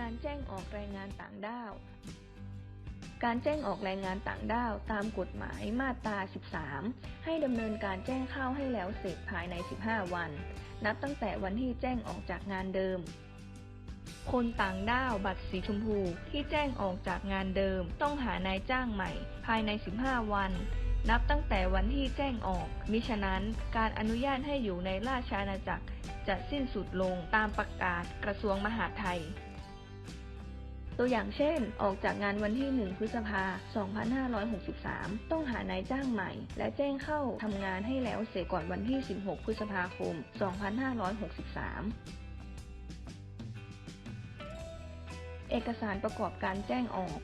การแจ้งออกแรงงานต่างด้าว การแจ้งออกแรงงานต่างด้าว ตามกฎหมายมาตรา 13 ให้ดำเนินการแจ้งเข้าให้แล้วเสร็จภายใน 15 วัน นับตั้งแต่วันที่แจ้งออกจากงานเดิม คนต่างด้าวบัตรสีชมพูที่แจ้งออกจากงานเดิม ต้องหานายจ้างใหม่ ภายใน 15 วันนับตั้งแต่วันที่แจ้งออก มิฉะนั้นการอนุญาตให้อยู่ในราชอาณาจักรจะสิ้นสุดลงตามประกาศกระทรวงมหาดไทย ตัวอย่างเช่น ออกจากงานวันที่ 1 พฤษภา 2563 ต้องหานายจ้างใหม่ และแจ้งเข้าทำงานให้แล้วเสร็จก่อนวันที่ 16 พฤษภาคม 2563เอกสารประกอบการแจ้งออก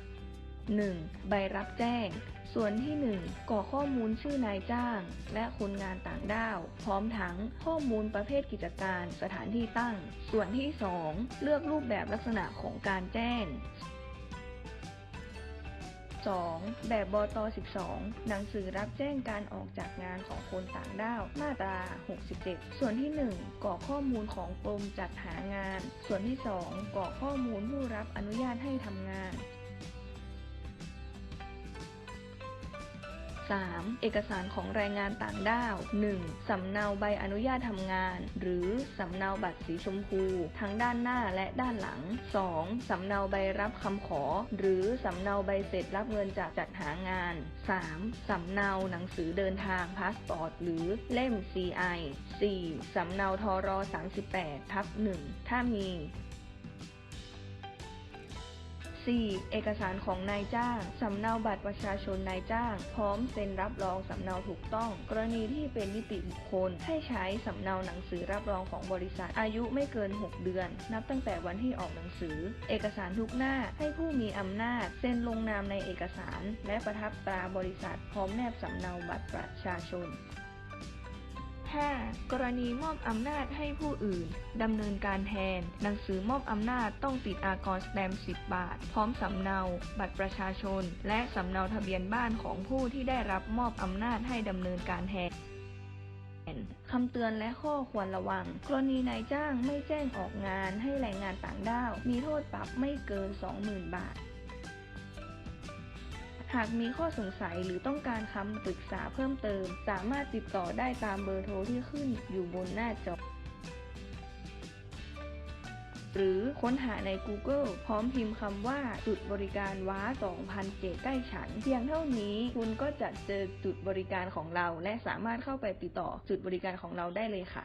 1. ใบรับแจ้ง ส่วนที่ 1กรอกข้อมูลชื่อนายจ้าง และคนงานต่างด้าว พร้อมทั้งข้อมูลประเภทกิจการสถานที่ตั้ง ส่วนที่ 2 เลือกรูปแบบลักษณะของการแจ้ง 2. แบบบต12 หนังสือรับแจ้งการออกจากงานของคนต่างด้าว มาตรา 67 ส่วนที่ 1กรอกข้อมูลของกรมจัดหางาน ส่วนที่ 2กรอกข้อมูลผู้รับอนุญาตให้ทำงาน 3. เอกสารของแรงงานต่างด้าว 1. สำเนาใบอนุญาตทำงาน หรือสำเนาบัตรสีชมพู ทั้งด้านหน้าและด้านหลัง 2. สำเนาใบรับคำขอ หรือสำเนาใบเสร็จรับเงินจากจัดหางาน 3. สำเนาหนังสือเดินทางพาสปอร์ต หรือเล่ม CI 4. สำเนาทร38ทับ1ถ้ามี 4. เอกสารของนายจ้าง สำเนาบัตรประชาชนนายจ้าง พร้อมเซ็นรับรองสำเนาถูกต้อง กรณีที่เป็นนิติบุคคล ให้ใช้สำเนาหนังสือรับรองของบริษัท อายุไม่เกิน 6 เดือน นับตั้งแต่วันที่ออกหนังสือ เอกสารทุกหน้าให้ผู้มีอำนาจ เซ็นลงนามในเอกสาร และประทับตราบริษัท พร้อมแนบสำเนาบัตรประชาชน 5. กรณีมอบอำนาจให้ผู้อื่นดำเนินการแทน หนังสือมอบอำนาจต้องติดอากรสแตมป์10 บาท พร้อมสำเนา บัตรประชาชน และสำเนาทะเบียนบ้านของผู้ที่ได้รับมอบอำนาจให้ดำเนินการแทนคำเตือนและข้อควรระวัง กรณีนายจ้างไม่แจ้งออกงานให้แรงงานต่างด้าว มีโทษปรับไม่เกิน 20,000 บาท หากมีข้อสงสัยหรือต้องการคำปรึกษาเพิ่มเติม สามารถติดต่อได้ตามเบอร์โทรที่ขึ้นอยู่บนหน้าจอ หรือค้นหาใน Google พร้อมพิมพ์คำว่า จุดบริการว้า 2007 ใกล้ฉัน เพียงเท่านี้คุณก็จะเจอจุดบริการของเรา และสามารถเข้าไปติดต่อจุดบริการของเราได้เลยค่ะ